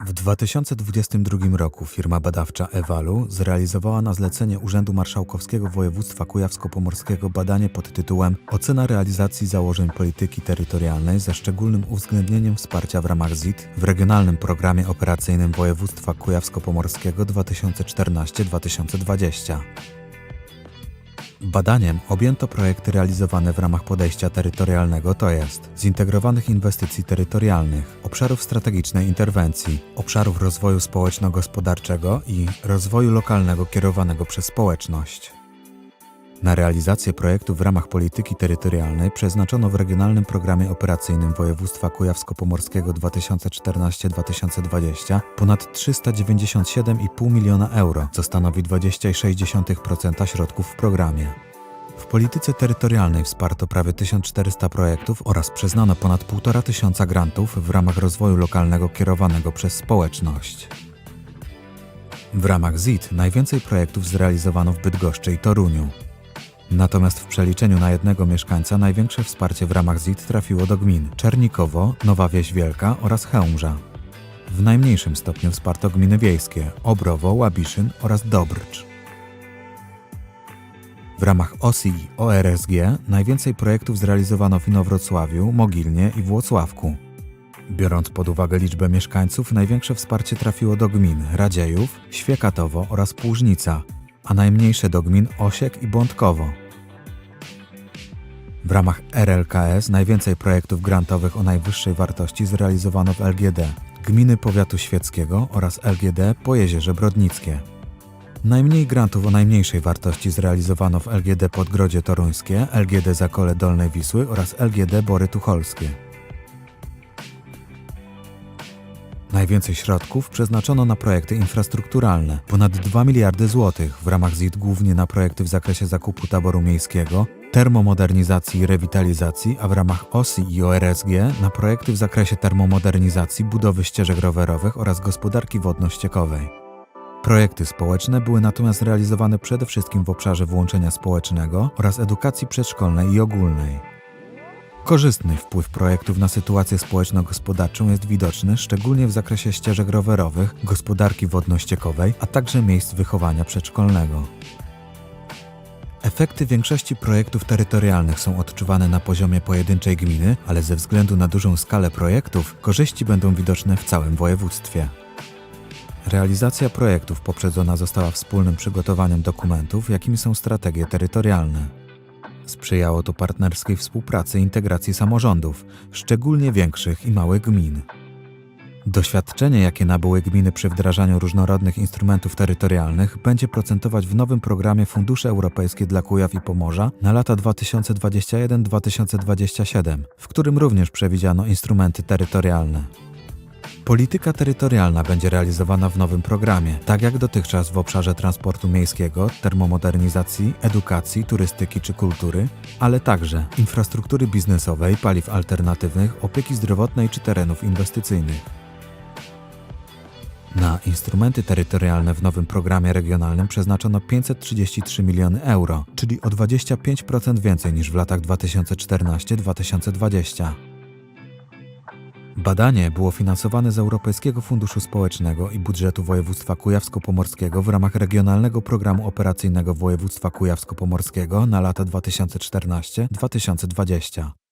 W 2022 roku firma badawcza Evalu zrealizowała na zlecenie Urzędu Marszałkowskiego Województwa Kujawsko-Pomorskiego badanie pod tytułem Ocena realizacji założeń polityki terytorialnej ze szczególnym uwzględnieniem wsparcia w ramach ZIT w Regionalnym Programie Operacyjnym Województwa Kujawsko-Pomorskiego 2014-2020. Badaniem objęto projekty realizowane w ramach podejścia terytorialnego, to jest zintegrowanych inwestycji terytorialnych, obszarów strategicznej interwencji, obszarów rozwoju społeczno-gospodarczego i rozwoju lokalnego kierowanego przez społeczność. Na realizację projektów w ramach polityki terytorialnej przeznaczono w Regionalnym Programie Operacyjnym Województwa Kujawsko-Pomorskiego 2014-2020 ponad 397,5 miliona euro, co stanowi 20,6% środków w programie. W polityce terytorialnej wsparto prawie 1400 projektów oraz przyznano ponad 1,5 tysiąca grantów w ramach rozwoju lokalnego kierowanego przez społeczność. W ramach ZIT najwięcej projektów zrealizowano w Bydgoszczy i Toruniu. Natomiast w przeliczeniu na jednego mieszkańca największe wsparcie w ramach ZIT trafiło do gmin Czernikowo, Nowa Wieś Wielka oraz Chełmża. W najmniejszym stopniu wsparto gminy wiejskie Obrowo, Łabiszyn oraz Dobrcz. W ramach OSI i ORSG najwięcej projektów zrealizowano w Inowrocławiu, Mogilnie i Włocławku. Biorąc pod uwagę liczbę mieszkańców, największe wsparcie trafiło do gmin Radziejów, Świekatowo oraz Płużnica, a najmniejsze do gmin Osiek i Bątkowo. W ramach RLKS najwięcej projektów grantowych o najwyższej wartości zrealizowano w LGD, gminy powiatu świeckiego oraz LGD Pojezierze Brodnickie. Najmniej grantów o najmniejszej wartości zrealizowano w LGD Podgrodzie Toruńskie, LGD Zakole Dolnej Wisły oraz LGD Bory Tucholskie. Najwięcej środków przeznaczono na projekty infrastrukturalne ponad 2 miliardy złotych w ramach ZIT głównie na projekty w zakresie zakupu taboru miejskiego, termomodernizacji i rewitalizacji, a w ramach OSI i ORSG na projekty w zakresie termomodernizacji, budowy ścieżek rowerowych oraz gospodarki wodno-ściekowej. Projekty społeczne były natomiast realizowane przede wszystkim w obszarze włączenia społecznego oraz edukacji przedszkolnej i ogólnej. Korzystny wpływ projektów na sytuację społeczno-gospodarczą jest widoczny szczególnie w zakresie ścieżek rowerowych, gospodarki wodno-ściekowej, a także miejsc wychowania przedszkolnego. Efekty większości projektów terytorialnych są odczuwane na poziomie pojedynczej gminy, ale ze względu na dużą skalę projektów korzyści będą widoczne w całym województwie. Realizacja projektów poprzedzona została wspólnym przygotowaniem dokumentów, jakimi są strategie terytorialne. Sprzyjało to partnerskiej współpracy i integracji samorządów, szczególnie większych i małych gmin. Doświadczenie, jakie nabyły gminy przy wdrażaniu różnorodnych instrumentów terytorialnych, będzie procentować w nowym programie Fundusze Europejskie dla Kujaw i Pomorza na lata 2021-2027, w którym również przewidziano instrumenty terytorialne. Polityka terytorialna będzie realizowana w nowym programie, tak jak dotychczas w obszarze transportu miejskiego, termomodernizacji, edukacji, turystyki czy kultury, ale także infrastruktury biznesowej, paliw alternatywnych, opieki zdrowotnej czy terenów inwestycyjnych. Na instrumenty terytorialne w nowym programie regionalnym przeznaczono 533 miliony euro, czyli o 25% więcej niż w latach 2014-2020. Badanie było finansowane z Europejskiego Funduszu Społecznego i budżetu województwa kujawsko-pomorskiego w ramach Regionalnego Programu Operacyjnego Województwa Kujawsko-Pomorskiego na lata 2014-2020.